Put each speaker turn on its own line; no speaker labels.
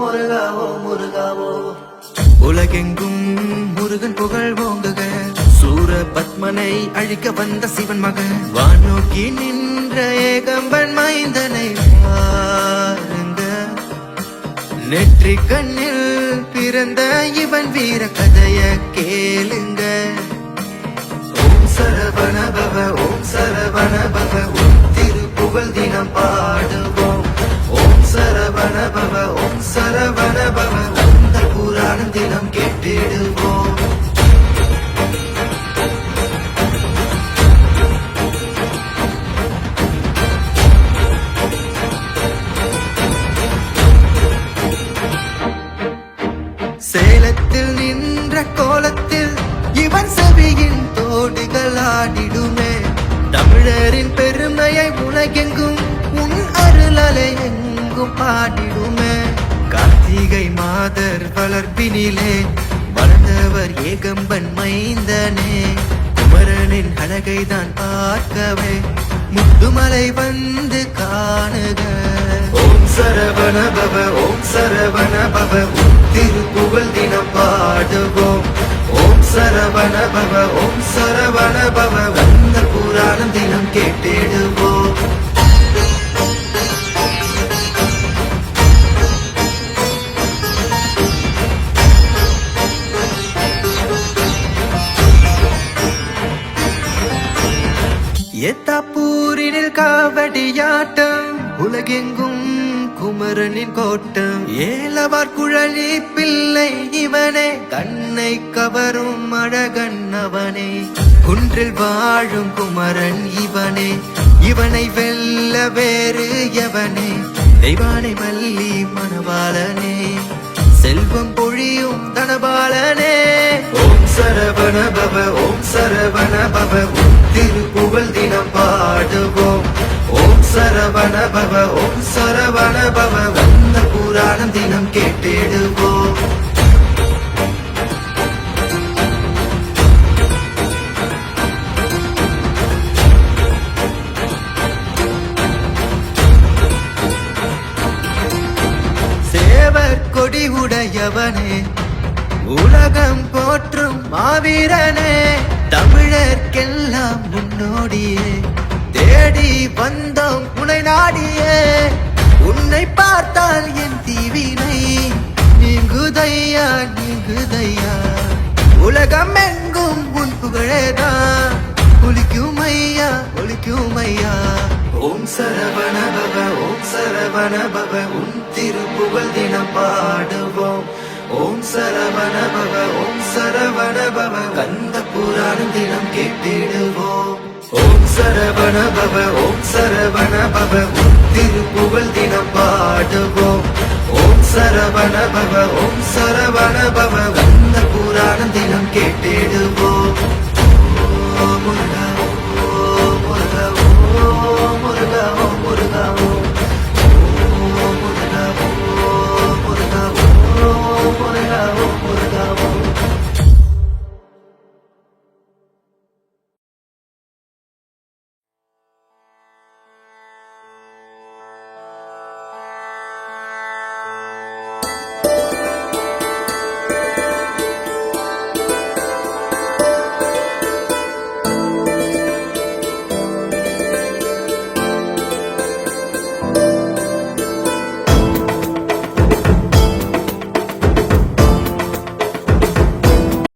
முருகா ஓ முருகா
உலகெங்கும் முருகன் புகழ் ஓங்குக. சூர பத்மனை அழிக்க வந்த சிவன் மகன். வானோக்கி நின்ற ஏகம்பன் மைந்தனை பாருங்க நெற்றி கண்ணில் பிறந்த இவன் வீர கதைய கேளுங்க.
ஓம் சரவண பவ ஓம் சரவண பவ ஓம் திருப்புகழ் தினம் பாடு சரவண ஓம் சரவண பவ அந்த புராணம் தினம் கேட்டிடுவோம்.
சேலத்தில் நின்ற கோலத்தில் இவன் செவியின் தோடுகள் ஆடிடுமே. தமிழரின் பெருமையை உலகெங்கும் உன் அருளலை எங்கும் பாடிடுமே. கார்த்திகை மாதர் வளர்ப்பினிலே வளர்ந்தவர் ஏகம்பன் மைந்தனே. குமரனின் அழகை தான் பார்க்கவே முத்துமலை வந்து காணுக.
ஓம் சரவண பவ ஓம் சரவண பவ திருப்புகழ் தினம் பாடுவோம். ஓம் சரவண பவ ஓம் சரவண பவ
எத்தாப்பூரினில் காவடியாட்டம் உலகெங்கும் குமரனின் கோட்டம். ஏலவார் குழலி பிள்ளை இவனே கண்ணை கவரும் அழகன் அவனே. குன்றில் வாழும் குமரன் இவனே இவனை வெல்ல வேறு எவனே. தெய்வானை மல்லி மணவாளனே செல்வம் பொழியும் தனபாலனே.
ஓம் சரவண பவ ஓம் சரவண பவ ஓம் திருப்புகழ் தினம் பாடுவோம். ஓம் சரவண பவ ஓம் சரவண பவ வந்த புராணம் தினம் கேட்டிடுவோம்.
கொடி உடையவனே உலகம் போற்றும் மாவீரனே. தமிழர்க்கெல்லாம் முன்னோடியே. தேடி வந்தோம் உனை நாடியே. உன்னை பார்த்தால் என் தீவினை. நீங்குதையா நீங்குதையா. உலகம் எங்கும் உன் புகழேதான் ஒலிக்கும் ஐயா ஒலிக்கும் ஐயா
ஓம் சரவண பவ ஓம் சரவண பவ உன் திருப்புகழ் தினம் பாடுவோம். ஓம் சரவண பவ ஓம் சரவண பவ கந்த புராணம் தினம் கேட்டிடுவோம். ஓம் சரவண பவ ஓம் சரவண பவ திருப்புகழ் தினம் பாடுவோம். ஓம் சரவண பவ ஓம் சரவண பவ உந்த புராணம்